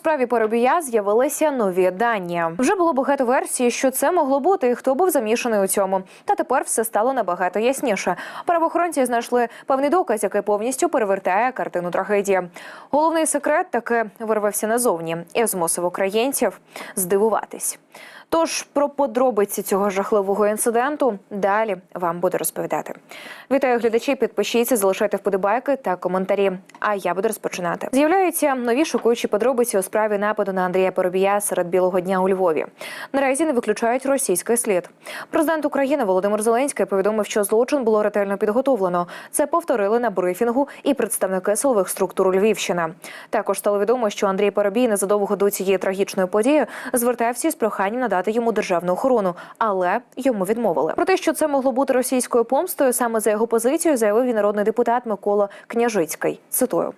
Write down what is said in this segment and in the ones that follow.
справі Поробія з'явилися нові дані. Вже було багато версій, що це могло бути, і хто був замішаний у цьому. Та тепер все стало набагато ясніше. Правоохоронці знайшли певний доказ, який повністю перевертає картину трагедії. Головний секрет таки вирвався назовні і змусив українців здивуватись. Тож про подробиці цього жахливого інциденту далі вам буду розповідати. Вітаю глядачі, підпишіться, залишайте вподобайки та коментарі. А я буду розпочинати. З'являються нові шокуючі подробиці у справі нападу на Андрія Поробія серед білого дня у Львові. Наразі не виключають російський слід. Президент України Володимир Зеленський повідомив, що злочин було ретельно підготовлено. Це повторили на брифінгу і представники силових структур Львівщина. Також стало відомо, що Андрій Поробій незадовго до цієї трагічної події звертався з проханням надати йому державну охорону, але йому відмовили. Про те, що це могло бути російською помстою, саме за його позицію заявив і народний депутат Микола Княжицький. Цитую.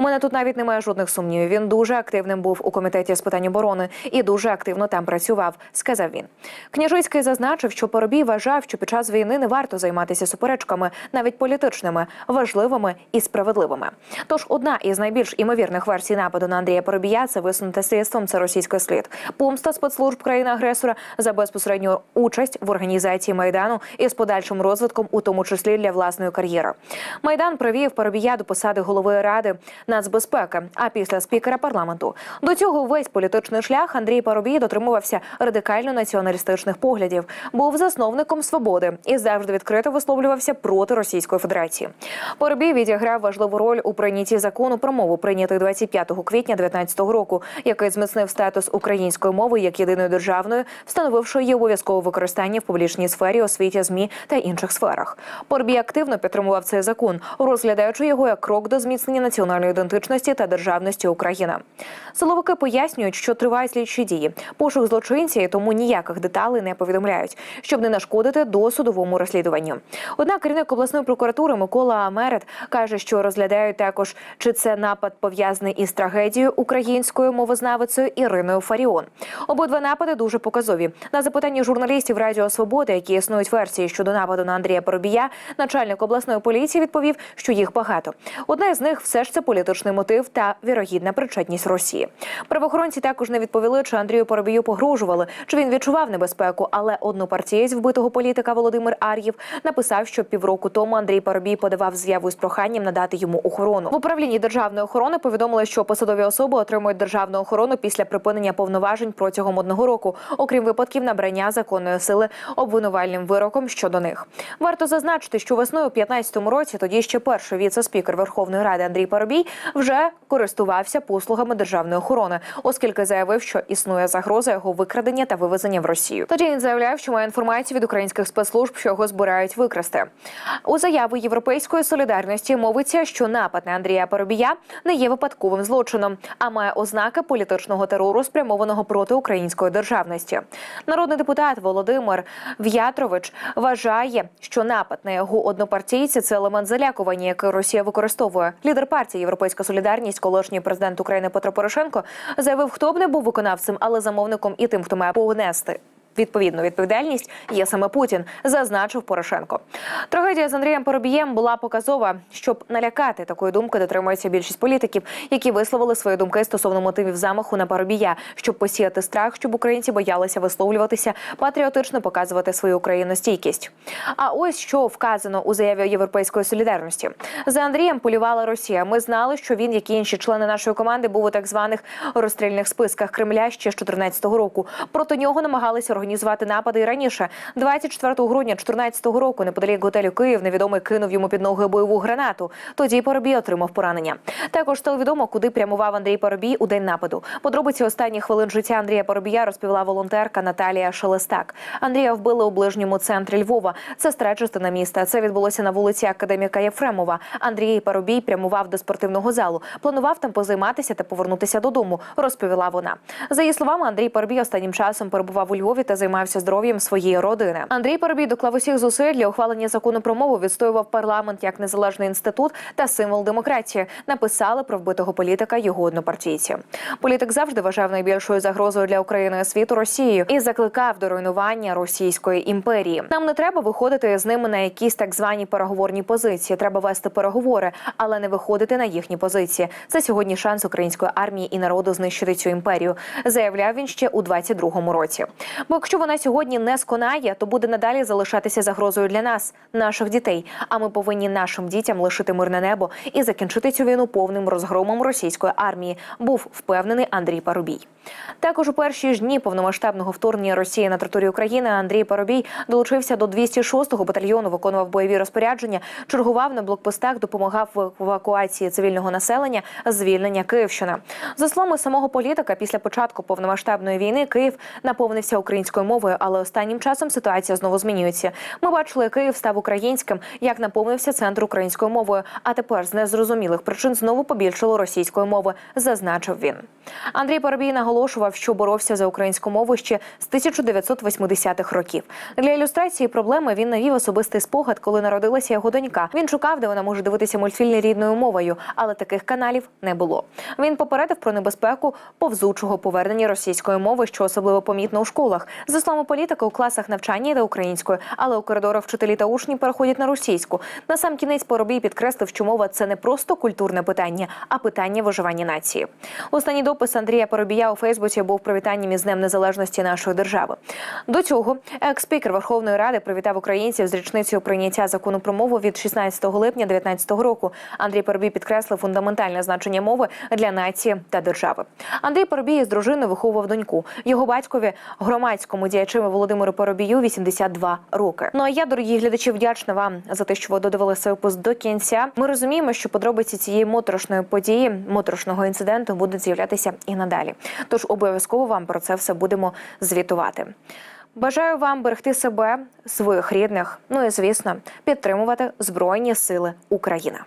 У мене тут навіть немає жодних сумнівів. Він дуже активним був у комітеті з питань оборони і дуже активно там працював, сказав він. Княжицький зазначив, що Поробій вважав, що під час війни не варто займатися суперечками, навіть політичними, важливими і справедливими. Тож одна із найбільш імовірних версій нападу на Андрія Поробія це висунуте слідством. Це російський слід. Помста спецслужб країни-агресора за безпосередню участь в організації майдану і з подальшим розвитком, у тому числі для власної кар'єри. Майдан привів Поробія до посади голови ради нацбезпеки, а після спікера парламенту. До цього весь політичний шлях Андрій Парубій дотримувався радикально націоналістичних поглядів, був засновником свободи і завжди відкрито висловлювався проти Російської Федерації. Парубій відіграв важливу роль у прийнятті закону про мову, прийнятий 25 квітня 2019 року, який зміцнив статус української мови як єдиної державної, встановивши її обов'язкове використання в публічній сфері, освіті, змі та інших сферах. Парубій активно підтримував цей закон, розглядаючи його як крок до зміцнення національної ідентичності та державності України. Силовики пояснюють, що тривають слідчі дії, пошук злочинця, і тому ніяких деталей не повідомляють, щоб не нашкодити досудовому розслідуванню. Однак керівник обласної прокуратури Микола Амерет каже, що розглядають також, чи це напад пов'язаний із трагедією українською мовознавицею Іриною Фаріон. Обидва напади дуже показові. На запитання журналістів Радіо Свобода, які існують версії щодо нападу на Андрія Поробія, начальник обласної поліції відповів, що їх багато. Одна з них все ж це політичний мотив та вірогідна причетність Росії. Правоохоронці також не відповіли, чи Андрію Поробію погрожували, чи він відчував небезпеку. Але однопартієць вбитого політика Володимир Ар'єв написав, що півроку тому Андрій Поробій подавав з'яву з проханням надати йому охорону. В управлінні державної охорони повідомили, що посадові особи отримують державну охорону після припинення повноважень протягом одного року, окрім випадків набрання законної сили обвинувальним вироком щодо них. Варто зазначити, що весною у 2015 році тоді ще перший віце-спікер Верховної Ради Андрій Поробій вже користувався послугами державної охорони, оскільки заявив, що існує загроза його викрадення та вивезення в Росію. Тоді він заявляв, що має інформацію від українських спецслужб, що його збирають викрасти. У заяву Європейської солідарності мовиться, що напад на Андрія Поробія не є випадковим злочином, а має ознаки політичного терору, спрямованого проти української державності. Народний депутат Володимир В'ятрович вважає, що напад на його однопартійці це елемент залякування, який Росія використовує. Лідер партії Європейська солідарність, колишній президент України Петро Порошенко, заявив, хто б не був виконавцем, але замовником і тим, хто має понести Відповідну відповідальність є саме Путін, зазначив Порошенко. Трагедія з Андрієм Поробієм була показова, щоб налякати такої думки, дотримується більшість політиків, які висловили свої думки стосовно мотивів замаху на Поробія, щоб посіяти страх, щоб українці боялися висловлюватися, патріотично показувати свою україностійкість. А ось що вказано у заяві Європейської солідарності за Андрієм полювала Росія. Ми знали, що він, як і інші члени нашої команди, був у так званих розстрільних списках Кремля ще з 2014 року. Проти нього намагалися організувати напади і раніше. 24 грудня 2014 року, неподалік готелю Київ, невідомий кинув йому під ноги бойову гранату. Тоді Поробій отримав поранення. Також стало відомо, куди прямував Андрій Поробій у день нападу. Подробиці останніх хвилин життя Андрія Поробія розповіла волонтерка Наталія Шелестак. Андрія вбили у ближньому центрі Львова. Це стара частина міста. Це відбулося на вулиці Академіка Єфремова. Андрій Поробій прямував до спортивного залу. Планував там позайматися та повернутися додому. Розповіла вона. За її словами, Андрій Поробій останнім часом перебував у Львові та займався здоров'ям своєї родини. Андрій Парубій доклав усіх зусиль для ухвалення закону про мову. Відстоював парламент як незалежний інститут та символ демократії. Написали про вбитого політика його однопартійці. Політик завжди вважав найбільшою загрозою для України світу Росію і закликав до руйнування російської імперії. Нам не треба виходити з ними на якісь так звані переговорні позиції. Треба вести переговори, але не виходити на їхні позиції. Це сьогодні шанс української армії і народу знищити цю імперію. Заявляв він ще у 22-му році. Якщо вона сьогодні не сконає, то буде надалі залишатися загрозою для нас, наших дітей. А ми повинні нашим дітям лишити мирне небо і закінчити цю війну повним розгромом російської армії. Був впевнений Андрій Парубій. Також у перші ж дні повномасштабного вторгнення Росії на територію України Андрій Парубій долучився до 206-го батальйону, виконував бойові розпорядження, чергував на блокпостах, допомагав в евакуації цивільного населення, звільнення Київщини. За словами самого політика, після початку повномасштабної війни Київ наповнився українською мовою, але останнім часом ситуація знову змінюється. Ми бачили, Київ став українським, як наповнився центр українською мовою. А тепер з незрозумілих причин знову побільшало російської мови, зазначив він. Андрій Парубій наголошував, що боровся за українську мову ще з 1980-х років. Для ілюстрації проблеми він навів особистий спогад, коли народилася його донька. Він шукав, де вона може дивитися мультфільми рідною мовою, але таких каналів не було. Він попередив про небезпеку повзучого повернення російської мови, що особливо помітно у школах. За словами політика, у класах навчання йде українською, але у коридорах вчителі та учні переходять на російську. На сам кінець Поробій підкреслив, що мова це не просто культурне питання, а питання виживання нації. Останній допис Андрія Поробія у Фейсбуці був привітанням із Днем Незалежності нашої держави. До цього екс-спікер Верховної Ради привітав українців з річницею прийняття закону про мову від 16 липня 2019 року. Андрій Поробій підкреслив фундаментальне значення мови для нації та держави. Андрій Поробій з дружиною виховував доньку. Його батькові громадському діячеві Володимиру Поробію 82 роки. Ну а я, дорогі глядачі, вдячна вам за те, що ви додивилися випуск до кінця. Ми розуміємо, що подробиці цієї моторошної події, моторошного інциденту будуть з'являтися і надалі. Тож обов'язково вам про це все будемо звітувати. Бажаю вам берегти себе, своїх рідних, ну і звісно, підтримувати Збройні Сили України.